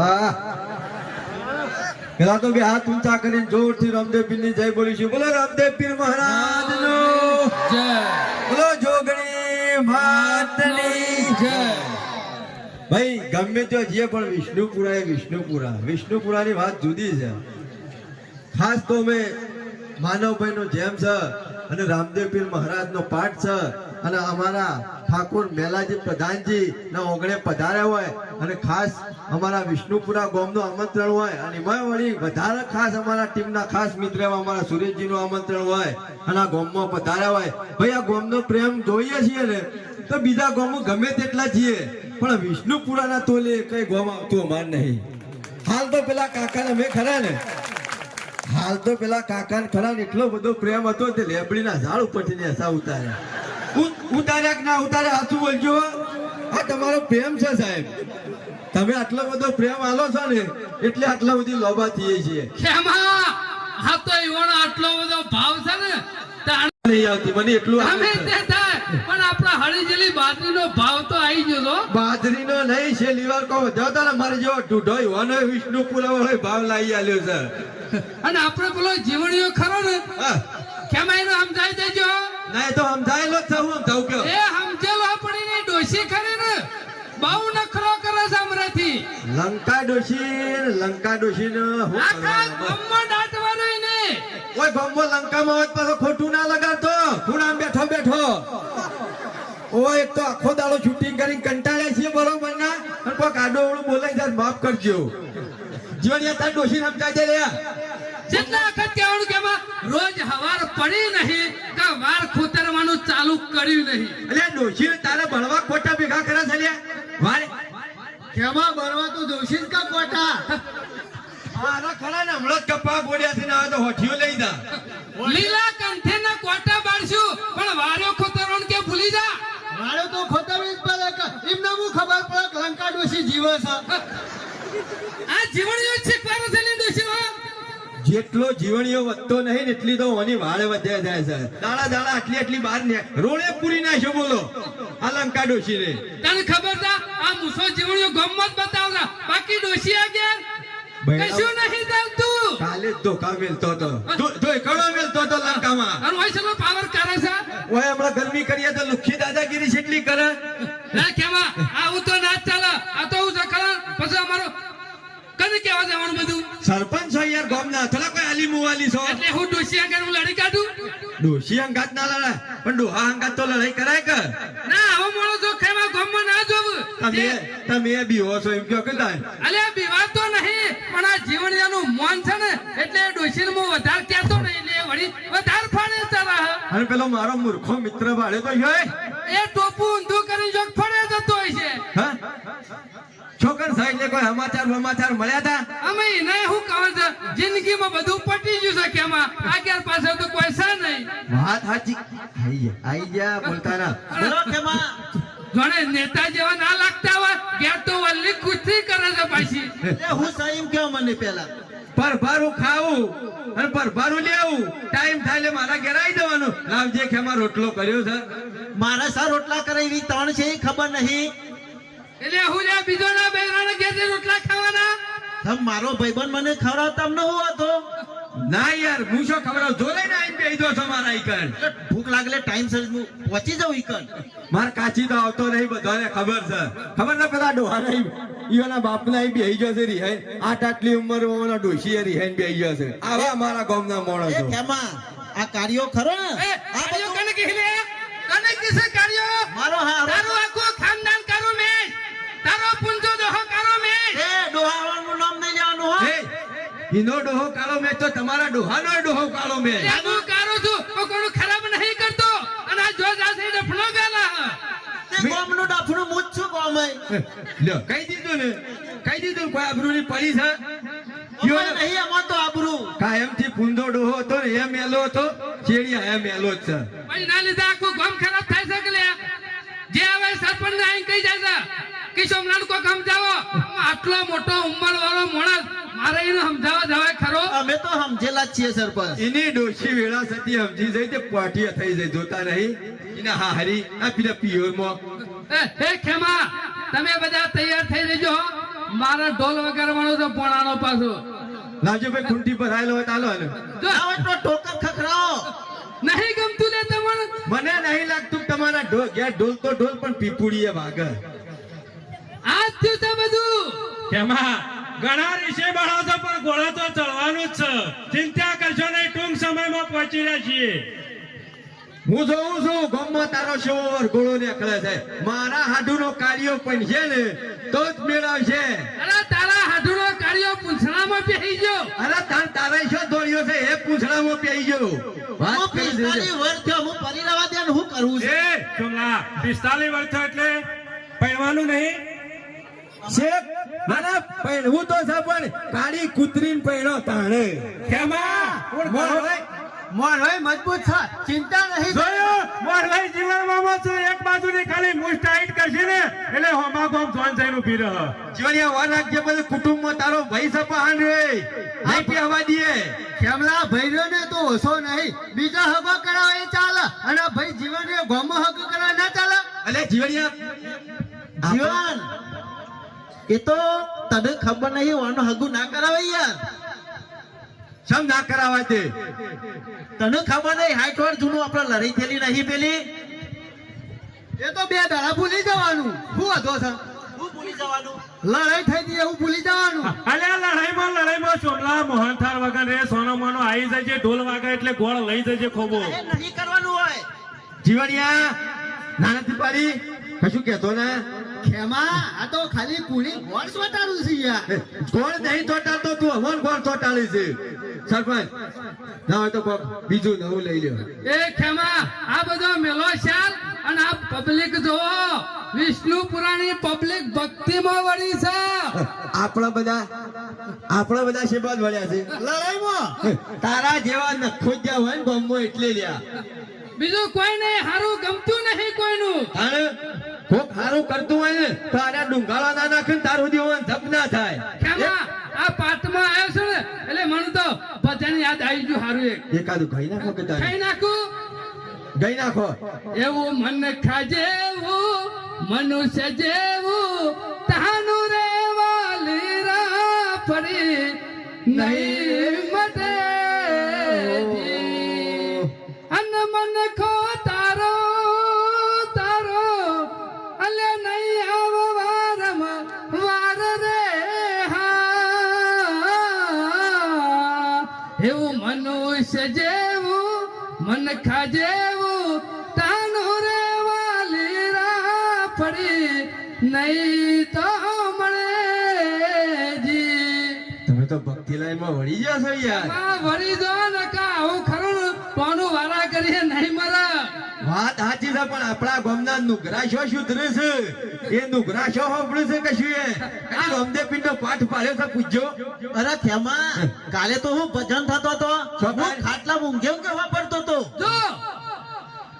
વાહ. પેલા તો બે હાથ ઊંચા કરીને જોરથી રામદેવ પીરની જય બોલીશું બોલો રામદેવ પીર મહારાજ નો જય. બોલો જોગણી માતની. જય. ભાઈ ગમે તો જે પણ વિષ્ણુપુરા એ વિષ્ણુપુરા. વિષ્ણુપુરાની વાત જુદી છે. ખાસ તો મેં માનવભાઈ નો જેમ છે અને રામદેવ પીર મહારાજ નો પાઠ છે અને અમારા ઠાકોર મેલાજી પ્રધાનજી ના ઓગણે પધાર્યા હોય અને ખાસ અમારા વિષ્ણુપુરા ગોમનું આમંત્રણ હોય અને એમાં વળી વધારે ખાસ અમારા ટીમના ખાસ મિત્ર અમારા સુરેશજીનું આમંત્રણ હોય અને આ ગોમમાં પધાર્યા હોય. ભાઈ, આ ગોમનો પ્રેમ જોઈએ છીએ ને તો બીજા ગોમ ગમે તેટલા છીએ, પણ વિષ્ણુપુરાના તોલે કઈ ગોમ આવતું અમાર નહીં. હાલ તો પેલા કાકાને મેં ખરા ને હાલ તો પેલા કાકા ખરા એટલો બધો પ્રેમ હતો તે લેબડીના ઝાડ ઉપરથી ને હસા ઉતાર્યા. ઉતાર્યા કે ના ઉતાર્યા હાથું બોલજો આ તમારો પ્રેમ છે સાહેબ. તમે આટલો બધો પ્રેમ આલો છો ને એટલે આટલા બધી લોભા થઈએ છીએ. હા તો ઈવોનો આટલો બધો ભાવ છે ને તાણ નહીં આવતી મને એટલું અમે તે થાય પણ આપણા હળીજેલી બાજરીનો ભાવ તો આવી ગયો તો બાજરીનો નહીં છે લીવાર કહો જો ને મારે જેવો ઢૂઢો હોય વિષ્ણુ પુરાવો ભાવ લાવી આલ્યો છે. અને આપણે પેલો જીવણીઓ ખરો ને? ખેમા એનો સમજાઈ દેજો. ના તો સમજાયેલો જ છે. હું સમજાવું કયો? એ સમજેલો પડી ને ડોશી ખરી ને? બહુ નખરો કરે છે અમરેથી. લંકા ડોશી લંકા ડોશી ને આખા? ગામમાં ને એને. ઓય ગમો લંકામાં હોત પાછો ખોટું ના લગાડતો. ખૂણામાં બેઠો બેઠો. ઓ એક તો આખો દાડો શૂટિંગ કરીને કંટાળ્યા છીએ બરોબર ના? અને કોક આડો અવળું બોલાઈ જાય માફ કરજો. જીવન તાર ડોશી સમજાય છે રહ્યા જેટલા વખત કહેવાનું કે રોજ હવાર પડી નહીં કે વાર ખોતરવાનું ચાલુ કર્યું નહીં. એટલે ડોશી તારે ભણવા ખોટા ભેગા કરે છે વારે. કેમાં ભણવા તો દોષિત કા ખોટા? મારા ખરા ને હમણાં જ કપા બોડ્યા છે ને હવે તો હોઠીઓ લઈ જા. લીલા કંઠે ના કોટા બાળશું પણ વારો ખોતરવાનું કે ભૂલી જા. મારો તો ખોતરવી જ પડે એમને હું ખબર પડે લંકા ડોશી જીવે છે. આ જીવણીઓ શીખવાનું છે ને જેટલો જીવણીઓ વધતો નહીં ને એટલી તો ઓની વાળ વધ્યા જાય છે. દાડા દાડા આટલી આટલી બહાર ને રોડે પૂરી નાખ્યો બોલો. આ લંકા ડોશી ને તને ખબર છે આ મુસો જીવણીઓ ગમત બતાવના બાકી ડોશી આ ગયા કશું નહીં ચાલતું. કાલે ધોકા મેલતો હતો. ધો- મેલતો હતો લંકામાં. અને હોય છે પાવર કરે છે. ઓય હમણાં ગરમી કરીએ તો લુખી દાદાગીરી જેટલી કરે. ના કેવા? આવું તો ના જ ચાલે આ તો હું સખલા પછી અમારો કને કેવા જવાનું બધું સરપંચ છો યાર ગામના થોડા કોઈ આલી મુવાલી છો? એટલે હું ડોશી આગળ હું લડી કાઢું? ડોશી અંગાત ના લડાય પણ ડોહા અંગાત તો લડાઈ કરાય કે? ના આવો મોણો જો ખેમા ગમમાં ના જોવું. તમે તમે બીવો છો એમ કયો કે અલે બીવા તો નહીં પણ આ જીવણિયાનું મોન છે ને એટલે ડોશીને હું વધારે કહેતો નહીં એટલે વળી વધારે ફાડે ચાલા. અને પેલો મારો મૂર્ખો મિત્ર ભાડે તો હોય એ. ટોપું ઊંધું કરી જોક હા છોકર સાહેબ ને કોઈ સમાચાર સમાચાર મળ્યા હતા અમે એને શું કહું છે? જિંદગીમાં બધું પટી ગયું છે કેમાં આગળ પાછળ તો કોઈ છે નહીં. વાત સાચી. આઈ ગયા બોલતા ના બોલો કેમાં? જોડે નેતા જેવા ના લાગતા હોય ત્યાં તો વલ્લી કુસ્તી કરે છે પાછી. એ હું સાઈમ કેવો મને પેલા. પરભારું ખાવું અને પરભારું લેવું. ટાઈમ થાય એટલે મારા ઘેર આવી જવાનું. લાવજે ખેમા રોટલો કર્યો છે. મારા સા રોટલા કરાવી ત્રણ છે એ ખબર નહીં. એટલે હું લે બીજો ના મારો ભાઈબંધ મને ખવડાવતા ન હોતો ના યાર હું શું ખવડાવ? જો લઈને આવીને બેહી દો છો મારા ઈકન ભૂખ લાગલે ટાઈમ સર હું પહોંચી જાઉં ઈકન માર કાચી તો આવતો નહીં બધાને ખબર છે. ખબર ને પેલા ડોહા નહીં ઈઓના બાપના અહીં બેહી ગયો છે રિહાઈ. આઠ આટલી ઉંમર ઓના ડોશીએ રિહાઈ બેહી ગયો છે. આવા મારા ગામના એ માણસો કેમાં આ કાર્યો ખરો ને? આ કાર્યો બધું કને લે કને કિસે કાર્યો? મારો હા તારું એ ઈનો ડોહો કાળો મેચ તો તમારા ડોહાનો ડોહો કાળો મેચ હું કારો છું તો કોનું ખરાબ નહીં કરતો. અને આ જો જાસે ડફલો ગાલા તે ગોમનું ડાફણું મુજ છું લ્યો કહી દીધું ને કહી દીધું કોઈ આબરૂની પડી છે? નહીં તો આબરૂ. કાયમથી ફૂંદો ડોહો હતો ને એ મેલો હતો ચેડિયા એ મેલો જ છે. ભાઈ ના લીધે આખું ગામ ખરાબ થાય છે કે લે જે આવે સરપંચ ને કહી જાય છે કે સોમનાથ કો સમજાવો આટલો મોટો મારે એને સમજાવવા જવાય ખરો. અમે તો સમજેલા જ છીએ સરપંચ. એની ડોશી વેળા સતી સમજી જઈ તે પાટીયા થઈ જાય જોતા નહીં એના હારી આ પેલા પિયોરમાં. એ એ ખેમા તમે બધા તૈયાર થઈ રહેજો હો. ઢોલ વગાડવાનો તો પોણાનો પાછો. રાજુભાઈ ભાઈ ખૂંટી પર આવેલો હોય આવો તો ટોકર ખખડાવો. નહીં ગમતું લે તમને. મને નહીં લાગતું તમારા ઢોલ ઢોલ તો ઢોલ પણ પીપુડીએ વાગે. આ જ થયું બધું. તેમાં ઘણા ઋષિ બળો પણ ઘોડો તો ચડવાનો જ છે. ચિંતા કરશો નહીં ટૂંક સમયમાં પહોંચી રહ્યા છીએ. હું જોઉં છું ગામમાં તારો શેવો વરઘોડો નીકળે છે. મારા હાડુનો કાર્યો પણ છે ને તો જ મેળવશે. અરે તારા હાથુનો કાર્યો પૂંછડામાં પહેરી ગયો. અરે તાર તારે શું દોડ્યો છે? એ પૂંછડામાં પહેરી ગયો. હું કરી વર્ષ થયો હું પરિણાવા દે હું કરવું છે? એ ચોમલા પિસ્તાલીસ વર્ષ એટલે પહેરવાનું નહીં. શેખ? મને પહેરવું તો છે પણ કાળી કૂતરીને પહેરો તાણે. કેમાં? મોરભાઈ, મજબૂત છે. ચિંતા નહીં. જોયો? મોરભાઈ જીવનમાં છું એક બાજુની ખાલી મુસ્ટ કરશે ને એટલે હોમા ગોમ જોન થઈને ઊભી રહે. જીવણિયા વાર રાખજે બધું કુટુંબમાં તારો ભાઈ સપાહાન રે. નહીં પીવા દીએ કેમલા ભાઈઓ ને તો ઓછો નહીં. બીજા હગો કરાવે એ ચાલે. અને ભાઈ જીવન રે ગોમો હક કરાવે ના ચાલે. એટલે જીવણિયા જીવન. એ તો તને ખબર નહીં વાનો હગુ ના કરાવે યાર. સમ ના કરાવા તે? તને ખબર નહીં હાઈટ વાર જૂનું આપણે લડાઈ થયેલી નહીં પેલી? એ તો બે દાડા ભૂલી જવાનું. શું હતો છે? ભૂલી જવાનું. લડાઈ થઈ ગઈ એવું ભૂલી જવાનું. આ લડાઈમાં લડાઈમાં ચોમલા મોહનથાળ વગર રે સોનો મોનો આવી જજે ઢોલ વાગે એટલે ગોળ લઈ જજે ખોબો. એ નહીં કરવાનું હોય. જીવણિયા કશું કહેતો ને? ખેમા આ તો ખાલી કુણી ગોળ ચોટાડું છે યાર. ગોળ નહીં ચોટાડતો તું હવન ગોળ ચોટાડી છે. સરપંચ ના હોય તો કોક બીજું નવું લઈ લ્યો. એ ખેમા આ બધો મેલો શાલ અને આ પબ્લિક જોવો વિષ્ણુ પુરાણી પબ્લિક ભક્તિમાં વળી છે. આપણા બધા આપણા બધા શેબાદ વળ્યા છે. લડાઈમાં? તારા જેવા નખોજ્યા હોય ને ગામમાં એટલે લ્યા. બીજું કોઈ નહીં હારું ગમતું નહીં કોઈનું. કોક સારું કરતું હોય ને તો આના ડુંગાળા ના નાખે ને તાર સુધી હોય ને ધપ ના થાય. ખેમા આ પાટમાં આવ્યો છે ને એટલે મને તો ભજન યાદ આવી ગયું હારું એક. એકાદું ખાઈ નાખો કે તારે? ખાઈ નાખો? ગઈ નાખો. એવું મન ખાજેવું મનુષ્ય જેવું તાનું રે વાલીરા ફરી નહીં એવું મનુષ્ય જેવું મન ખાજેવું તાનું રે વાલીરા પડી નહીં તો મળે જી. તમે તો ભક્તિ લાઈમાં વળી જશો યાર. વળી જો ને કા ખરું કોનું વારા કરીએ નહીં મરે વાત સાચી છે પણ આપણા ગામના નુગરાશો સુધરે છે. એ નુગરાશો સાંભળે છે કશું એ? આ રામદેવ નો પાઠ પાડ્યો છે પૂછજો અરે થેમા કાલે તો હું ભજન થતો તો હું ખાટલા ઊંઘે ઊંઘે વાપરતો તો જો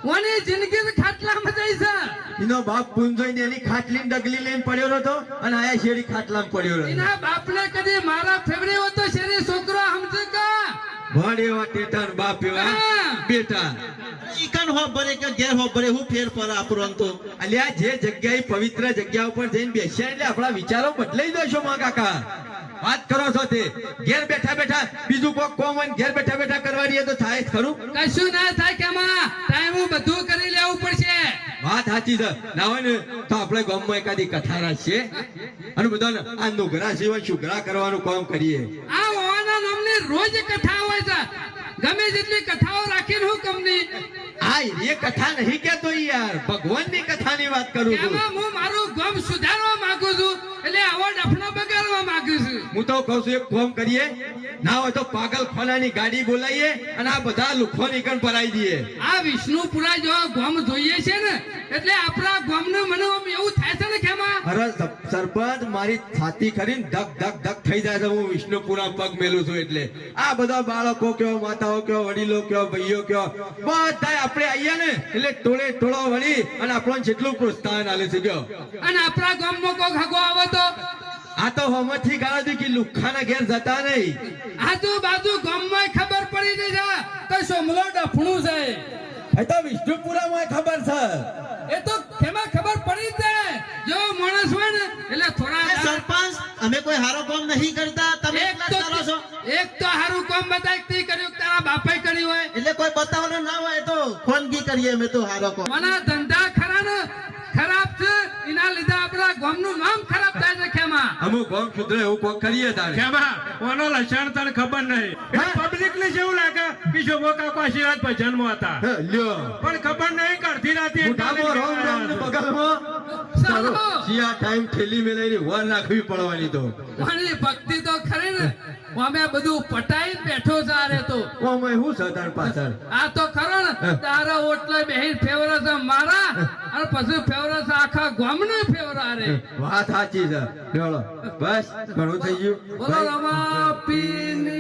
ઓની જિંદગી ખાટલામાં જાય છે? એનો બાપ પૂંજોઈને એની ખાટલી ડગલી લઈને પડ્યો હતો અને આયા શેરી ખાટલામાં પડ્યો હતો એના બાપને કદી મારા ફેવરે હતો શેરી છોકરો સમજે કા? બાપ બેટા ઈકન હો ભરે કે ઘેર હો ભરે હું ફેર પર આપણો તો. અલ્યા જે જગ્યાએ પવિત્ર જગ્યા ઉપર જઈને બેસ્યા એટલે આપણા વિચારો બદલાઈ જશો માં કાકા. વાત કરો છો તે. ઘેર બેઠા બેઠા બીજું કોક કોમ હોય ઘેર બેઠા બેઠા કરવા રહીએ તો થાય ખરું? કશું ના થાય કેમાં ટાઈમ બધું કરી લેવું પડશે. વાત સાચી છે. ના હોય ને તો આપણે ગામમાં એકાદી કથા રાખીએ અને બધાને આ નુગરા સિવાય શુગરા કરવાનું કામ કરીએ. આ ઓવાના નામની રોજ કથા હોય છે. ગમે જેટલી કથાઓ રાખીને હું કમની હા એ કથા નહીં કેતો યાર. ભગવાનની કથાની વાત કરું છું. એમાં હું મારું ગમ સુધારવા તો કહું છું એક ફોર્મ કરીએ. ના હોય તો પાગલખાનાની ગાડી બોલાવીએ અને આ બધા લુખો નીકળ ભરાઈ દઈએ આ વિષ્ણુપુરા જો ગોમ જોઈએ છે ને એટલે આપણા ગોમનું મને એવું થાય છે ને કેમાં અરે સરપંચ મારી છાતી કરીને ધક ધક ધક થઈ જાય છે. હું વિષ્ણુપુરા પગ મેલું છું એટલે. આ બધા બાળકો કયો માતાઓ કયો વડીલો કયો ભાઈઓ કયો બધા આપણે આવીએ ને એટલે ટોળે ટોળો વળી અને આપણને જેટલું પ્રોત્સાહન આલે છે કયો. અને આપણા ગામમાં કોક હગો આવે તો? આ તો હમથી ગાળા દી કે લુખાના ઘેર જતા નહીં. આજુબાજુ ગામમાં ખબર પડી ગઈ છે તો સોમલો ડફણું છે. એ તો વિષ્ણુપુરામાં ખબર છે. એ તો કેમાં ખબર પડી છે? જો માણસ હોય ને એટલે થોડા સરપંચ અમે કોઈ હારો કામ નહીં કરતા તમે એક એકલા કરો છો. એક તો હારું કામ બતાય તે કર્યું કે તારા બાપે કર્યું હોય. એટલે કોઈ બતાવવાનું ના હોય તો ફોનગી કરીએ અમે તો હારો કામ. મને ધંધા ખરા ને ખરાબ છે એના લીધે આપણા ગામનું નામ ખરાબ થાય છે ખેમા. અમુક ગોમ શુદ્ર એવું કોક કરીએ તારે. કેમાં ઓનો લક્ષણ તને ખબર નહીં. પબ્લિક ને જેવું લાગે કે શોભો કાકો આશીર્વાદ જન્મ હતા. લ્યો. પણ ખબર નહીં કરતી રાતે ને બગલમાં સારું. સિયા ટાઈમ થેલી મેલાઈને વાર નાખવી પડવાની તો. પણ ભક્તિ તો ખરી ને. અમે બધું પટાઈ બેઠો સારે તો ઓમાં હું સદાન પાછળ? આ તો ખરો ને. તારા ઓટલે બેહી ફેવરે છે મારા અને પછી ફેવરસ છે આખા ગામને ફેવરા રે. વાત સાચી છે. લ્યો, બસ ઘણું થઈ ગયું. બોલો રમા જય